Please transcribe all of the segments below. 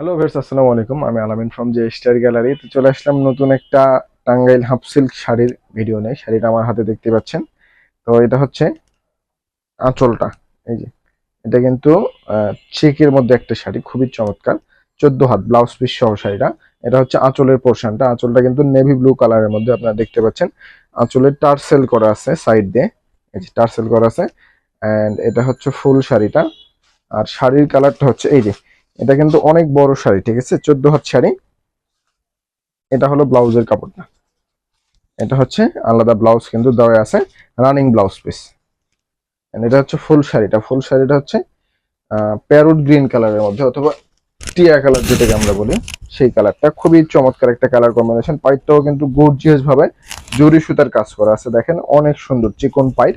Hello vice আসসালামু আলাইকুম। আমি আলামিন ফ্রম জে স্টার গ্যালারি তো চলে আসলাম নতুন একটা টাঙ্গাইল হাফ সিল্ক শাড়ির ভিডিও নেই শাড়িটা আমার হাতে দেখতে পাচ্ছেন। তো এটা হচ্ছে আঁচলটা। এই যে, এটা কিন্তু চেকের মধ্যে একটা শাড়ি, খুবই চমৎকার। চোদ্দ হাত ব্লাউজ পিস সহ শাড়িটা। এটা হচ্ছে আঁচলের পোর্শনটা আঁচলটা কিন্তু নেভি ব্লু কালারের মধ্যে আপনারা দেখতে পাচ্ছেন। আঁচলের টার্সেল করা আছে সাইড দিয়ে। এই যে, টার্সেল করা আছে। অ্যান্ড এটা হচ্ছে ফুল শাড়িটা। আর শাড়ির কালারটা হচ্ছে, এই যে এটা কিন্তু অনেক বড় শাড়ি, ঠিক আছে? চোদ্দ হাত শাড়ি। এটা হলো ব্লাউজের কাপড়টা। এটা হচ্ছে আলাদা ব্লাউজ কিন্তু দেওয়া আছে, রানিং ব্লাউজ পিস। এটা হচ্ছে ফুল শাড়িটা ফুল শাড়িটা হচ্ছে প্যারুট গ্রিন কালারের মধ্যে অথবা টিয়া কালার যেটাকে আমরা বলি, সেই কালারটা। খুবই চমৎকার একটা কালার কম্বিনেশন পাইপটাও কিন্তু গর্জিয়াস ভাবে জরি সুতার কাজ করা আছে। দেখেন, অনেক সুন্দর চিকন পাইপ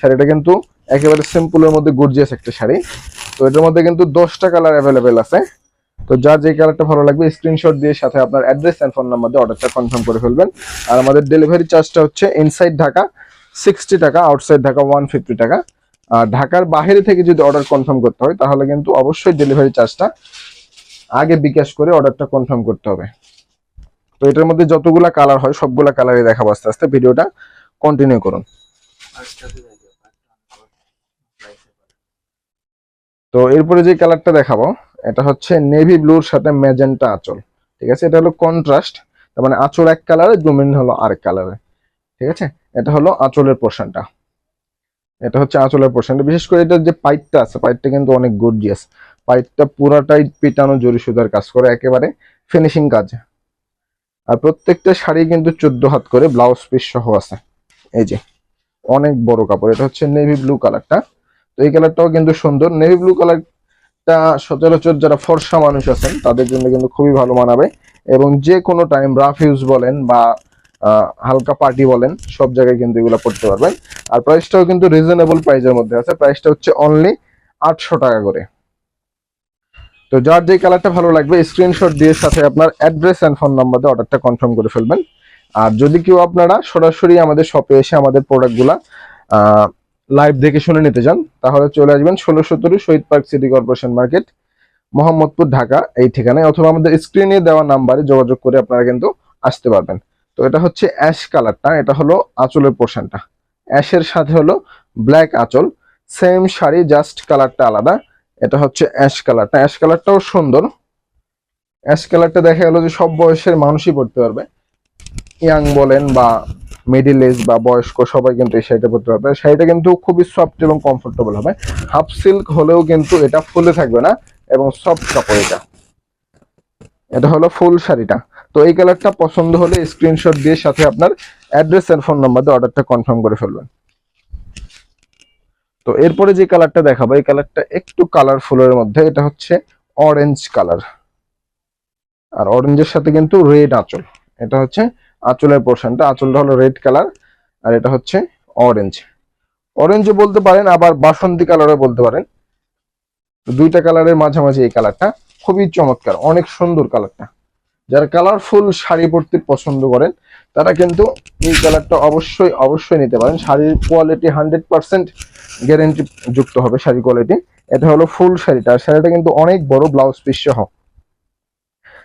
শাড়িটা কিন্তু একেবারে সিম্পলের মধ্যে গর্জিয়াস একটা শাড়ি। তো এটার মধ্যে কিন্তু দশটা কালার অ্যাভেলেবেল আছে। তো যার যে কালারটা ভালো লাগবে স্ক্রিনশট দিয়ে সাথে আপনার অ্যাড্রেস অ্যান্ড ফোন নাম্বার দিয়ে অর্ডারটা কনফার্ম করে ফেলবেন। আর আমাদের ডেলিভারি চার্জটা হচ্ছে ইনসাইড ঢাকা সিক্সটি টাকা আউটসাইড ঢাকা ওয়ান ফিফটি টাকা। আর ঢাকার বাইরে থেকে যদি অর্ডার কনফার্ম করতে হয়, তাহলে কিন্তু অবশ্যই ডেলিভারি চার্জটা আগে বিকাশ করে অর্ডারটা কনফার্ম করতে হবে। তো এটার মধ্যে যতগুলা কালার হয়, সবগুলা কালারই দেখাবো আস্তে আস্তে। ভিডিওটা কন্টিনিউ করুন। তো এরপরে যে কালারটা দেখাবো, এটা হচ্ছে নেভি ব্লুর সাথে ম্যাজেন্টা আঁচল, ঠিক আছে? এটা হলো কন্ট্রাস্ট তার মানে আঁচল এক কালারে ডোমেন হলো আরেক কালারে, ঠিক আছে? এটা হলো আঁচলের পোর্শনটা এটা হচ্ছে আঁচলের পোর্শনটা বিশেষ করে এটা যে পাইপটা আছে পাইপটা কিন্তু অনেক গর্জিয়াস পাইপটা পুরাটাই পিটানো জরি সুতার কাজ করে, একেবারে ফিনিশিং কাজ। আর প্রত্যেকটা শাড়ি কিন্তু চোদ্দ হাত করে ব্লাউজ পিস সহ আছে। এই যে, অনেক বড় কাপড়। এটা হচ্ছে নেভি ব্লু কালারটা। তো এই কালারটাও কিন্তু সুন্দর। নেভি ব্লু কালারটা সচরাচর যারা ফর্সা মানুষ আছেন, তাদের জন্য কিন্তু খুবই ভালো মানাবে। এবং যে কোনো টাইম রাফ ইউজ বলেন বা হালকা পার্টি বলেন, সব জায়গায় কিন্তু এগুলো পড়তে পারবেন। আর প্রাইসটাও কিন্তু রিজনেবল প্রাইসের মধ্যে আছে। প্রাইসটা হচ্ছে অনলি আটশো টাকা করে। তো যার যে কালারটা ভালো লাগবে স্ক্রিনশট দিয়ে সাথে আপনার অ্যাড্রেস অ্যান্ড ফোন নাম্বার দিয়ে অর্ডারটা কনফার্ম করে ফেলবেন। আর যদি কেউ আপনারা সরাসরি আমাদের শপে এসে আমাদের প্রোডাক্টগুলা লাইভ দেখে শুনে নিতে চান, তাহলে চলে আসবেন ষোলো সতেরো Shahid park city corporation market, Mohammadpur, Dhaka, এই ঠিকানায়, অথবা আমাদের স্ক্রিনে দেওয়া নাম্বারে যোগাযোগ করে আপনারা কিন্তু আসতে পারবেন। তো এটা হচ্ছে অ্যাশ কালারটা এটা হলো আঁচলের পোর্শনটা অ্যাশের সাথে হলো ব্ল্যাক আঁচল সেম শাড়ি জাস্ট কালারটা আলাদা। এটা হচ্ছে অ্যাশ কালারটা অ্যাশ কালারটাও সুন্দর। অ্যাশ কালারটা দেখা গেল যে সব বয়সের মানুষই পড়তে পারবে। ইয়াং বলেন বা মিডিল এজ বা বয়স্ক সবাই কিন্তু এই শাড়িটা পরতে পারবে। শাড়িটা কিন্তু খুবই সফট এবং কমফোর্টেবল হবে। হাফ সিল্ক হলেও কিন্তু এটা ফুলে থাকবে না এবং সফট কাপড় এটা। এটা হলো ফুল শাড়িটা। তো এই কালারটা পছন্দ হলে স্ক্রিনশট দিয়ে সাথে আপনার অ্যাড্রেস এর ফোন নাম্বার দিয়ে অর্ডারটা কনফার্ম করে ফেলবেন। তো এরপরে যে কালারটা দেখাবো, এই কালারটা একটু কালারফুলের মধ্যে, এটা হচ্ছে অরেঞ্জ কালার আর অরেঞ্জের সাথে কিন্তু রেড আঁচল। এটা হচ্ছে আঁচলের পোর্শনটা আঁচলটা হলো রেড কালার আর এটা হচ্ছে অরেঞ্জ অরেঞ্জও বলতে পারেন, আবার বাসন্তী কালারও বলতে পারেন। দুইটা কালারের মাঝামাঝি এই কালারটা খুবই চমৎকার, অনেক সুন্দর কালারটা যারা কালারফুল শাড়ি পরতে পছন্দ করেন, তারা কিন্তু এই কালারটা অবশ্যই অবশ্যই নিতে পারেন। শাড়ির কোয়ালিটি হান্ড্রেড পার্সেন্ট গ্যারেন্টি যুক্ত হবে শাড়ি কোয়ালিটি এটা হলো ফুল শাড়িটা। আর শাড়িটা কিন্তু অনেক বড় ব্লাউজ পিস সহ।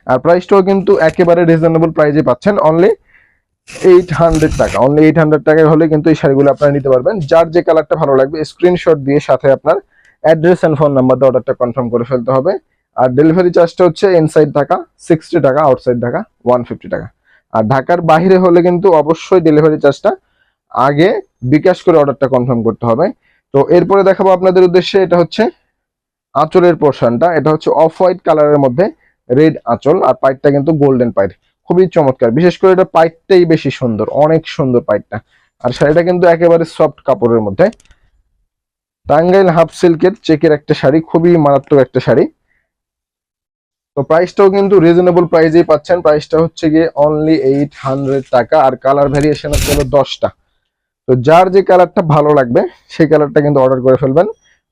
আর প্রাইসটাও কিন্তু একেবারে রিজনেবল প্রাইসে পাচ্ছেন অনলি এইট হান্ড্রেড টাকা। অনলি এইট হান্ড্রেড টাকায় হলে কিন্তু এই শাড়িগুলো আপনারা নিতে পারবেন। যার যে কালারটা ভালো লাগবে স্ক্রিনশট দিয়ে সাথে আপনার অ্যাড্রেস অ্যান্ড ফোন নাম্বার দিয়ে অর্ডারটা কনফার্ম করে ফেলতে হবে। আর ডেলিভারি চার্জটা হচ্ছে ইনসাইড ঢাকা সিক্সটি টাকা আউটসাইড ঢাকা ওয়ান ফিফটি টাকা। আর ঢাকার বাইরে হলে কিন্তু অবশ্যই ডেলিভারি চার্জটা আগে বিকাশ করে অর্ডারটা কনফার্ম করতে হবে। তো এরপরে দেখাবো আপনাদের উদ্দেশ্যে, এটা হচ্ছে আঁচলের পোর্শনটা এটা হচ্ছে অফ হোয়াইট কালারের মধ্যে রেড আঁচল আর পাইপটা কিন্তু গোল্ডেন পাইপ খুবই চমৎকার। বিশেষ করে এটা পাইপটাই বেশি সুন্দর, অনেক সুন্দর পাইপটা আর শাড়িটা কিন্তু একেবারে সফট কাপড়ের মধ্যে। টাঙ্গাইল হাফ সিল্কের চেকের একটা শাড়ি, খুবই মারাত্মক একটা শাড়ি। তো প্রাইসটাও কিন্তু রিজনেবল প্রাইসেই পাচ্ছেন। প্রাইসটা হচ্ছে গিয়ে অনলি এইট হান্ড্রেড টাকা আর কালার ভ্যারিয়েশন হচ্ছে হলো দশটা। তো যার যে কালারটা ভালো লাগবে, সেই কালারটা কিন্তু অর্ডার করে ফেলবেন।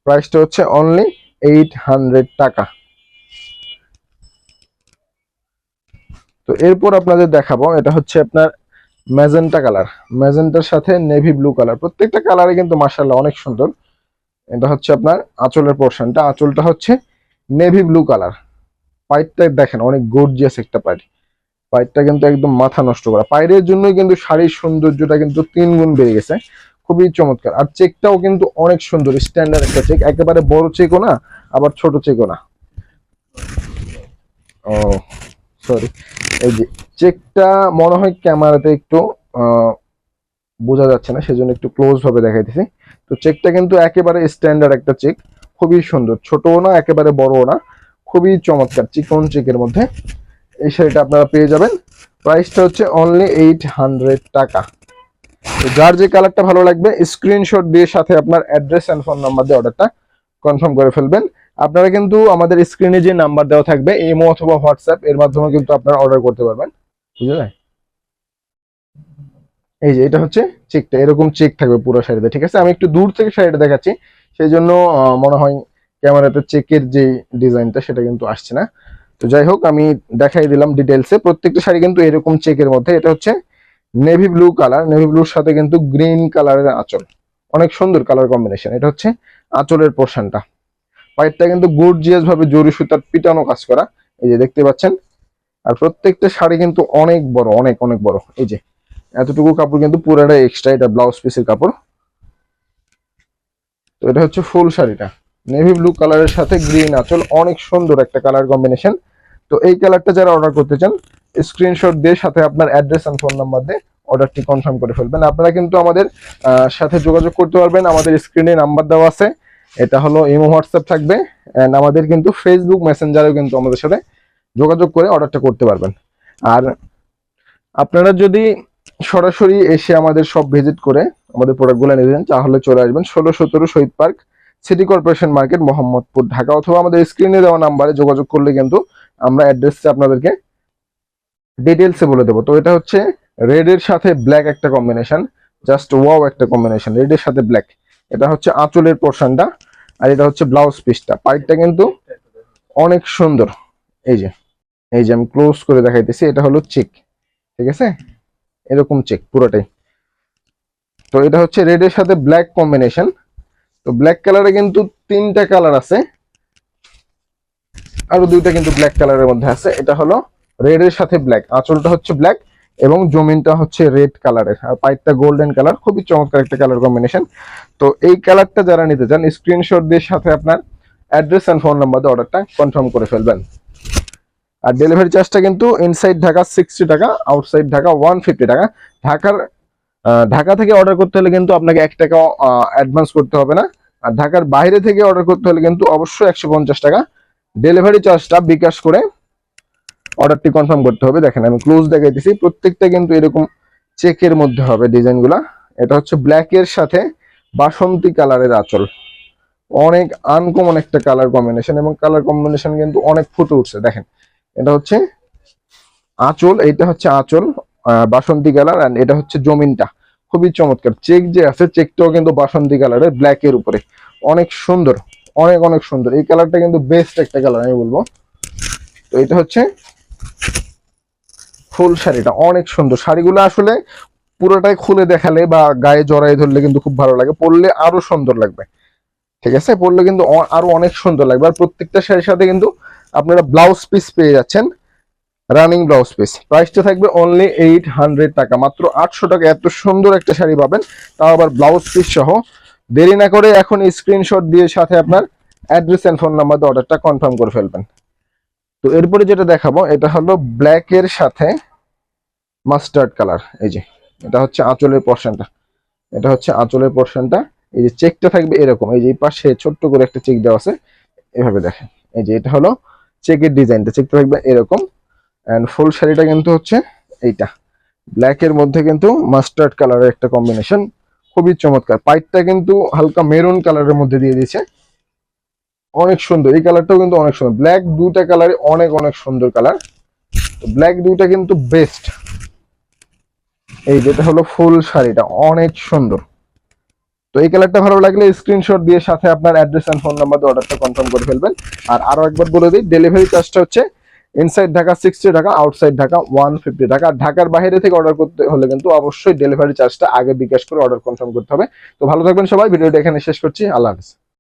প্রাইসটা হচ্ছে অনলি এইট হান্ড্রেড টাকা। তো এরপর আপনাদের দেখাবো, এটা হচ্ছে আপনার ম্যাজেন্টা কালার। ম্যাজেন্টার সাথে নেভি ব্লু কালার। প্রত্যেকটা কালারে কিন্তু মার্শাল্লাহ অনেক সুন্দর। এটা হচ্ছে আপনার আঁচলের পোর্শনটা আঁচলটা হচ্ছে নেভি ব্লু কালার। পাইপটা দেখেন, অনেক গর্জিয়াস একটা পাইপ। পাইপটা কিন্তু একদম মাথা নষ্ট করা। পায়ের জন্যই কিন্তু শাড়ির সৌন্দর্যটা কিন্তু তিন গুণ বেড়ে গেছে। খুবই চমৎকার। আর চেকটাও কিন্তু অনেক সুন্দর স্ট্যান্ডার্ড একটা চেক। একেবারে বড় চেকও না, আবার ছোট চেকও না। ও সরি এই যে চেকটা মনে হয় ক্যামেরাতে একটু বোঝা যাচ্ছে না, সেজন্য একটু ক্লোজ ভাবে দেখাইতেছি। তো চেকটা কিন্তু একেবারে স্ট্যান্ডার্ড একটা চেক খুবই সুন্দর। ছোটও না, একেবারে বড়ও না, খুবই চমৎকার চিকন চেকের মধ্যে। এই শাড়িটা আপনারা পেয়ে যাবেন। প্রাইসটা হচ্ছে অনলি এইট হান্ড্রেড টাকা। যার যে কালারটা ভালো লাগবে স্ক্রিনশট দিয়ে সাথে আপনার অ্যাড্রেস অ্যান্ড ফোন নাম্বার দিয়ে অর্ডারটা কনফার্ম করে ফেলবেন। আপনারা কিন্তু আমাদের স্ক্রিনে যে নাম্বার দেওয়া থাকবে ইমো অথবা হোয়াটসঅ্যাপ এর মাধ্যমে কিন্তু আপনারা অর্ডার করতে পারবেন। বুঝে যায় এই যে, এটা হচ্ছে চেকটা এরকম চেক থাকবে পুরো শাড়িতে ঠিক আছে? আমি একটু দূর থেকে শাড়িটা দেখাচ্ছি। সেই জন্য মনে হয় ক্যামেরাতে চেকের যে ডিজাইনটা, সেটা কিন্তু আসছে না। তো যাই হোক, আমি দেখাই দিলাম ডিটেলসে প্রত্যেকটা শাড়ি কিন্তু এরকম চেকের মধ্যে। এটা হচ্ছে নেভি ব্লু কালার নেভি ব্লুর সাথে কিন্তু গ্রিন কালারের আঁচল। অনেক সুন্দর কালার কম্বিনেশন এটা হচ্ছে আঁচলের পোর্শনটা পাইপটা কিন্তু গর্জিয়াস ভাবে জরি সুতার পিটানো কাজ করা। এই যে দেখতে পাচ্ছেন। আর প্রত্যেকটা শাড়ি কিন্তু অনেক বড়, অনেক অনেক বড়। এই যে, এতটুকু কাপড় কিন্তু পুরাটা এক্সট্রা এটা ব্লাউজ পিসের কাপড়। তো এটা হচ্ছে ফুল শাড়িটা। নেভি ব্লু কালারের সাথে গ্রিন আঁচল, অনেক সুন্দর একটা কালার কম্বিনেশন তো এই কালারটা যারা অর্ডার করতে চান স্ক্রিনশট দিয়ে সাথে আপনার অ্যাড্রেস এন্ড ফোন নাম্বার দিয়ে অর্ডারটি কনফার্ম করে ফেলবেন। আপনারা কিন্তু আমাদের সাথে যোগাযোগ করতে পারবেন। আমাদের স্ক্রিনে নাম্বার দেওয়া আছে। এটা হলো ইমো হোয়াটসঅ্যাপ থাকবে অ্যান্ড আমাদের কিন্তু ফেসবুক মেসেঞ্জারেও কিন্তু আমাদের সাথে যোগাযোগ করে অর্ডারটা করতে পারবেন। আর আপনারা যদি সরাসরি এসে আমাদের সব ভিজিট করে আমাদের প্রোডাক্টগুলো নিয়ে যান তাহলে চলে আসবেন ষোলো সতেরো Shahid park city corporation market Mohammadpur, Dhaka, অথবা আমাদের স্ক্রিনে দেওয়া নাম্বারে যোগাযোগ করলে কিন্তু আমরা অ্যাড্রেসটা আপনাদেরকে ডিটেলসে বলে দেবো। তো এটা হচ্ছে রেডের সাথে ব্ল্যাক একটা কম্বিনেশন জাস্ট ওয়াও একটা কম্বিনেশন রেডের সাথে ব্ল্যাক এটা হচ্ছে আঁচলের পোর্শনটা আর এটা হচ্ছে ব্লাউজ পিসটা। পাইটটা কিন্তু অনেক সুন্দর। এই যে এই যে আমি ক্লোজ করে দেখাইতেছি, এটা হলো চেক, ঠিক আছে? এরকম চেক পুরোটাই। তো এটা হচ্ছে রেড এর সাথে ব্ল্যাক কম্বিনেশন তো ব্ল্যাক কালারে কিন্তু তিনটা কালার আছে। আরও দুইটা কিন্তু ব্ল্যাক কালারের মধ্যে আছে। এটা হলো রেড এর সাথে ব্ল্যাক আঁচলটা হচ্ছে ব্ল্যাক এবং জমিনটা হচ্ছে রেড কালারের। আর পাইপটা গোল্ডেন কালার খুবই চমৎকার একটা কালার কম্বিনেশন তো এই কালারটা যারা নিতে চান স্ক্রিনশট দিয়ে সাথে আপনার অ্যাড্রেস অ্যান্ড ফোন নাম্বার দিয়ে অর্ডারটা কনফার্ম করে ফেলবেন। আর ডেলিভারি চার্জটা কিন্তু ইনসাইড ঢাকা সিক্সটি টাকা আউটসাইড ঢাকা ওয়ান ফিফটি টাকা। ঢাকার ঢাকা থেকে অর্ডার করতে হলে কিন্তু আপনাকে এক টাকা অ্যাডভান্স করতে হবে না। আর ঢাকার বাইরে থেকে অর্ডার করতে হলে কিন্তু অবশ্যই একশো পঞ্চাশ টাকা। ডেলিভারি চার্জটা বিকাশ করে অর্ডারটি কনফার্ম করতে হবে। দেখেন, আমি ক্লোজ দেখাইতেছি। প্রত্যেকটা কিন্তু এরকম চেকের মধ্যে হবে ডিজাইনগুলা। এটা হচ্ছে ব্ল্যাক এর সাথে বাসন্তী কালারের আঁচল। অনেক আনকমন একটা কালার কম্বিনেশন এবং কালার কম্বিনেশন কিন্তু অনেক ফুটে উঠছে। দেখেন, এটা হচ্ছে আঁচল, এইটা হচ্ছে আঁচল বাসন্তী কালার আর এটা হচ্ছে জমিনটা। খুবই চমৎকার। চেক যে আছে, চেকটাও কিন্তু বাসন্তী কালারের ব্ল্যাক এর উপরে। অনেক সুন্দর, অনেক অনেক সুন্দর। এই কালারটা কিন্তু বেস্ট একটা কালার আমি বলব। তো এটা হচ্ছে ফুল শাড়িটা অনেক সুন্দর। শাড়িগুলো আসলে পুরোটাই খুলে দেখালে বা গায়ে জড়াই ধরলে কিন্তু খুব ভালো লাগে। পরলে আরও সুন্দর লাগবে। ঠিক আছে? পরলে কিন্তু আরও অনেক সুন্দর লাগবে। আর প্রত্যেকটা শাড়ির সাথে কিন্তু আপনারা ব্লাউজ পিস পেয়ে যাচ্ছেন। রানিং ব্লাউজ পিস প্রাইসটা থাকবে অনলি এইট হান্ড্রেড টাকা। মাত্র আটশো টাকা। এত সুন্দর একটা শাড়ি পাবেন। তাও আবার ব্লাউজ পিস সহ। দেরি না করে এখন স্ক্রিনশট দিয়ে সাথে আপনার অ্যাড্রেস এন্ড ফোন নাম্বার দিয়ে অর্ডারটা কনফার্ম করে ফেলবেন। তো এরপরে যেটা দেখাবো, এটা হলো ব্ল্যাক এর সাথে মাস্টার্ড কালার এই যে, এটা হচ্ছে আঁচলের পোর্শনটা এটা হচ্ছে আঁচলের পোর্শনটা এই যে চেকটা থাকবে এরকম, এই যে পাশে ছোট্ট করে একটা চেক দেওয়া আছে, এভাবে দেখেন। এই যে এটা হলো চেকের ডিজাইনটা চেকটা থাকবে এরকম। এন্ড ফুল শাড়িটা কিন্তু হচ্ছে এইটা। ব্ল্যাক এর মধ্যে কিন্তু মাস্টার্ড কালারের একটা কম্বিনেশন খুবই চমৎকার। পাইপটা কিন্তু হালকা মেরুন কালারের মধ্যে দিয়ে দিয়েছে। অনেক সুন্দর। এই কালারটাও কিন্তু অনেক সুন্দর। ব্ল্যাক দুটা কালারে অনেক অনেক সুন্দর কালার তো ব্ল্যাক দুইটা কিন্তু বেস্ট এই যেটা হলো ফুল শাড়িটা, অনেক সুন্দর। তো এই কালারটা ভালো লাগলে স্ক্রিনশট দিয়ে সাথে আপনার অ্যাড্রেস এন্ড ফোন নাম্বার দিয়ে অর্ডারটা কনফার্ম করে ফেলবেন। আর আরও একবার বলে দিই ডেলিভারি চার্জটা হচ্ছে inside Dhaka sixty taka outside Dhaka one fifty taka ঢাকার বাইরে থেকে অর্ডার করতে হলে কিন্তু অবশ্যই ডেলিভারি চার্জটা আগে বিকাশ করে অর্ডার কনফার্ম করতে হবে। তো ভালো থাকবেন সবাই, ভিডিওটা এখানে শেষ করছি। আল্লাহ হাফিজ।